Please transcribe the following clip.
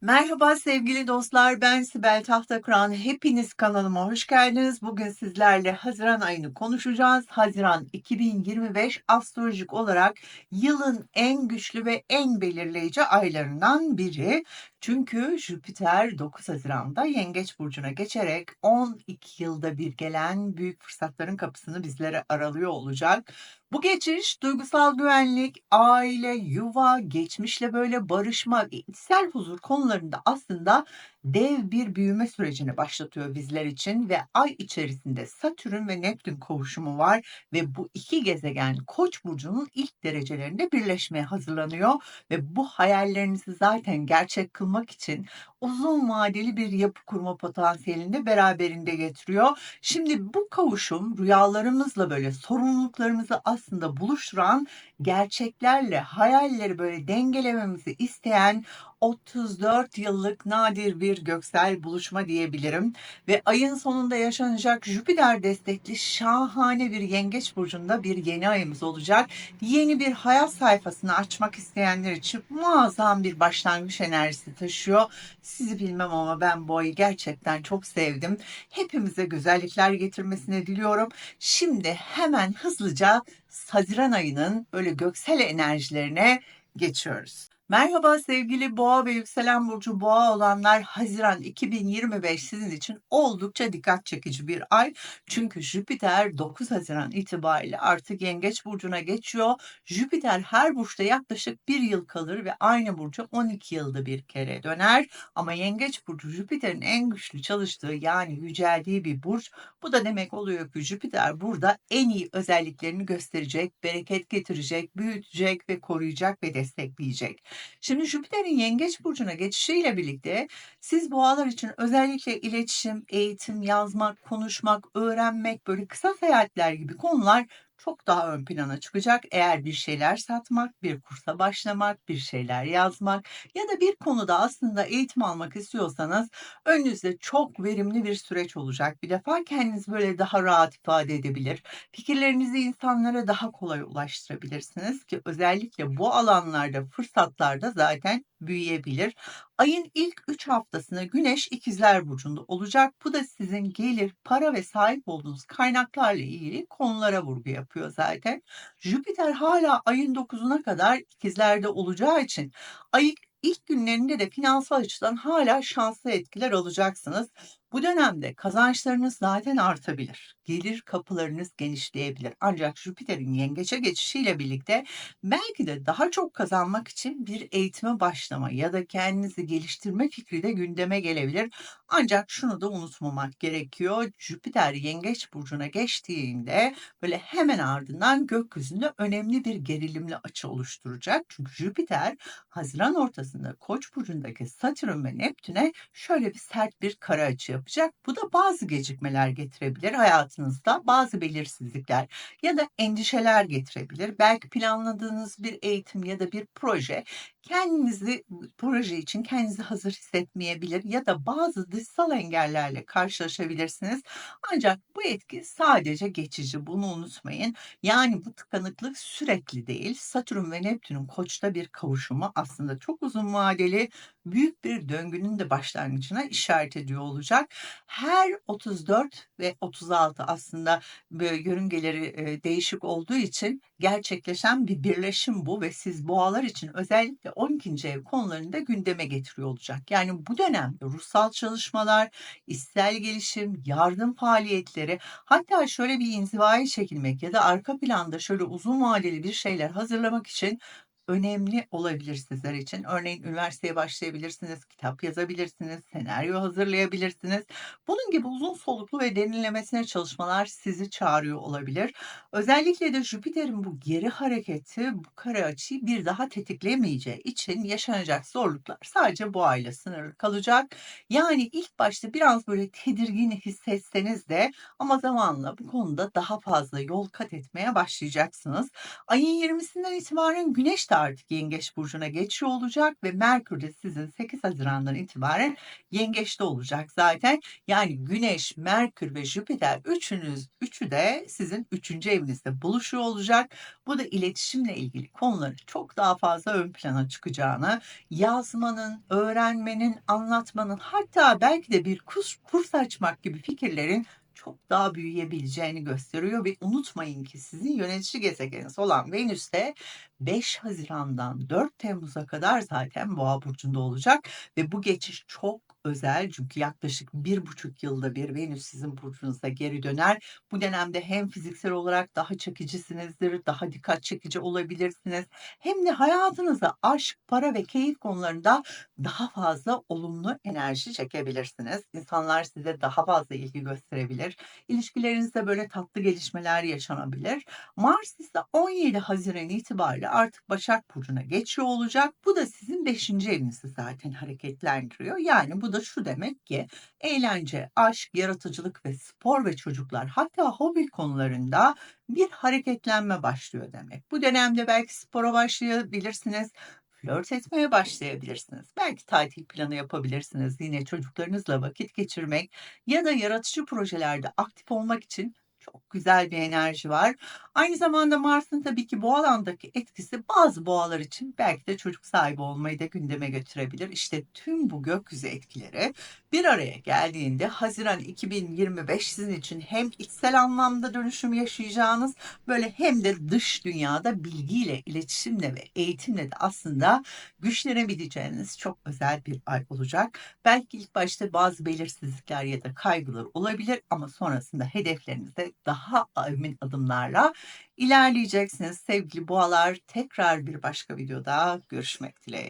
Merhaba sevgili dostlar, ben Sibel Tahtakıran. Hepiniz kanalıma hoş geldiniz. Bugün sizlerle Haziran ayını konuşacağız. Haziran 2025 astrolojik olarak yılın en güçlü ve en belirleyici aylarından biri. Çünkü Jüpiter 9 Haziran'da Yengeç Burcu'na geçerek 12 yılda bir gelen büyük fırsatların kapısını bizlere aralıyor olacak. Bu geçiş duygusal güvenlik, aile, yuva, geçmişle böyle barışma, içsel huzur konularında aslında dev bir büyüme sürecini başlatıyor bizler için ve ay içerisinde Satürn ve Neptün kavuşumu var ve bu iki gezegen Koç burcunun ilk derecelerinde birleşmeye hazırlanıyor ve bu hayallerinizi zaten gerçek kılmak için uzun vadeli bir yapı kurma potansiyelini de beraberinde getiriyor. Şimdi bu kavuşum rüyalarımızla böyle sorumluluklarımızı aslında buluşturan gerçeklerle hayalleri böyle dengelememizi isteyen 34 yıllık nadir bir göksel buluşma diyebilirim ve ayın sonunda yaşanacak Jüpiter destekli şahane bir yengeç burcunda bir yeni ayımız olacak. Yeni bir hayat sayfasını açmak isteyenler için muazzam bir başlangıç enerjisi taşıyor. Sizi bilmem ama ben bu ayı gerçekten çok sevdim. Hepimize güzellikler getirmesini diliyorum. Şimdi hemen hızlıca Haziran ayının böyle göksel enerjilerine geçiyoruz. Merhaba sevgili boğa ve yükselen burcu boğa olanlar Haziran 2025 sizin için oldukça dikkat çekici bir ay. Çünkü Jüpiter 9 Haziran itibariyle artık yengeç burcuna geçiyor. Jüpiter her burçta yaklaşık bir yıl kalır ve aynı burcu 12 yılda bir kere döner. Ama yengeç burcu Jüpiter'in en güçlü çalıştığı yani yüceldiği bir burç. Bu da demek oluyor ki Jüpiter burada en iyi özelliklerini gösterecek, bereket getirecek, büyütecek ve koruyacak ve destekleyecek. Şimdi Jüpiter'in Yengeç burcuna geçişiyle birlikte siz boğalar için özellikle iletişim, eğitim, yazmak, konuşmak, öğrenmek, böyle kısa seyahatler gibi konular çok daha ön plana çıkacak. Eğer bir şeyler satmak, bir kursa başlamak, bir şeyler yazmak ya da bir konuda aslında eğitim almak istiyorsanız önünüzde çok verimli bir süreç olacak. Bir defa kendinizi böyle daha rahat ifade edebilir. Fikirlerinizi insanlara daha kolay ulaştırabilirsiniz ki özellikle bu alanlarda, fırsatlarda zaten büyüyebilir. Ayın ilk 3 haftasında Güneş ikizler burcunda olacak. Bu da sizin gelir, para ve sahip olduğunuz kaynaklarla ilgili konulara vurgu yapıyor zaten. Jüpiter hala ayın 9'una kadar ikizlerde olacağı için ayın ilk günlerinde de finansal açıdan hala şanslı etkiler alacaksınız. Bu dönemde kazançlarınız zaten artabilir. Gelir kapılarınız genişleyebilir. Ancak Jüpiter'in yengeçe geçişiyle birlikte belki de daha çok kazanmak için bir eğitime başlama ya da kendinizi geliştirme fikri de gündeme gelebilir. Ancak şunu da unutmamak gerekiyor. Jüpiter yengeç burcuna geçtiğinde böyle hemen ardından gökyüzünde önemli bir gerilimli açı oluşturacak. Çünkü Jüpiter Haziran ortasında Koç burcundaki Satürn ve Neptün'e şöyle bir sert bir kara açı yapacak. Bu da bazı gecikmeler getirebilir hayatınızda, bazı belirsizlikler ya da endişeler getirebilir. Belki planladığınız bir eğitim ya da bir proje kendinizi proje için kendinizi hazır hissetmeyebilir ya da bazı dışsal engellerle karşılaşabilirsiniz. Ancak bu etki sadece geçici. Bunu unutmayın. Yani bu tıkanıklık sürekli değil. Satürn ve Neptün'ün Koç'ta bir kavuşumu aslında çok uzun vadeli büyük bir döngünün de başlangıcına işaret ediyor olacak. Her 34 ve 36 aslında yörüngeleri değişik olduğu için gerçekleşen bir birleşim bu ve siz boğalar için özellikle 12. ev konularını da gündeme getiriyor olacak. Yani bu dönemde ruhsal çalışmalar, içsel gelişim, yardım faaliyetleri hatta şöyle bir inzivaya çekilmek ya da arka planda şöyle uzun vadeli bir şeyler hazırlamak için önemli olabilir sizler için. Örneğin üniversiteye başlayabilirsiniz, kitap yazabilirsiniz, senaryo hazırlayabilirsiniz. Bunun gibi uzun soluklu ve derinlemesine çalışmalar sizi çağırıyor olabilir. Özellikle de Jüpiter'in bu geri hareketi bu kare açıyı bir daha tetiklemeyeceği için yaşanacak zorluklar sadece bu aile sınırlı kalacak. Yani ilk başta biraz böyle tedirgin hissetseniz de ama zamanla bu konuda daha fazla yol kat etmeye başlayacaksınız. Ayın 20'sinden itibaren Güneş de artık Yengeç burcuna geçiyor olacak ve Merkür de sizin 8 Haziran'dan itibaren Yengeç'te olacak zaten. Yani Güneş, Merkür ve Jüpiter üçünüz üçü de sizin üçüncü evinizde buluşuyor olacak. Bu da iletişimle ilgili konuları çok daha fazla ön plana çıkacağını, yazmanın, öğrenmenin, anlatmanın hatta belki de bir kurs, kurs açmak gibi fikirlerin çok daha büyüyebileceğini gösteriyor ve unutmayın ki sizin yönetici gezegeniniz olan Venüs de 5 Haziran'dan 4 Temmuz'a kadar zaten Boğa burcunda olacak ve bu geçiş çok özel çünkü yaklaşık bir buçuk yılda bir Venüs sizin burcunuza geri döner. Bu dönemde hem fiziksel olarak daha çekicisinizdir, daha dikkat çekici olabilirsiniz. Hem de hayatınıza aşk, para ve keyif konularında daha fazla olumlu enerji çekebilirsiniz. İnsanlar size daha fazla ilgi gösterebilir. İlişkilerinizde böyle tatlı gelişmeler yaşanabilir. Mars ise 17 Haziran itibariyle artık Başak Burcu'na geçiyor olacak. Bu da sizin 5. evinizi zaten hareketlendiriyor. Yani bu da şu demek ki eğlence, aşk, yaratıcılık ve spor ve çocuklar hatta hobi konularında bir hareketlenme başlıyor demek. Bu dönemde belki spora başlayabilirsiniz. Flört etmeye başlayabilirsiniz. Belki tatil planı yapabilirsiniz. Yine çocuklarınızla vakit geçirmek ya da yaratıcı projelerde aktif olmak için güzel bir enerji var. Aynı zamanda Mars'ın tabii ki bu alandaki etkisi bazı boğalar için belki de çocuk sahibi olmayı da gündeme götürebilir. İşte tüm bu gökyüzü etkileri bir araya geldiğinde Haziran 2025 sizin için hem içsel anlamda dönüşüm yaşayacağınız böyle hem de dış dünyada bilgiyle, iletişimle ve eğitimle de aslında güçlenebileceğiniz çok özel bir ay olacak. Belki ilk başta bazı belirsizlikler ya da kaygılar olabilir ama sonrasında hedeflerinize daha emin adımlarla ilerleyeceksiniz. Sevgili boğalar tekrar bir başka videoda görüşmek dileğiyle.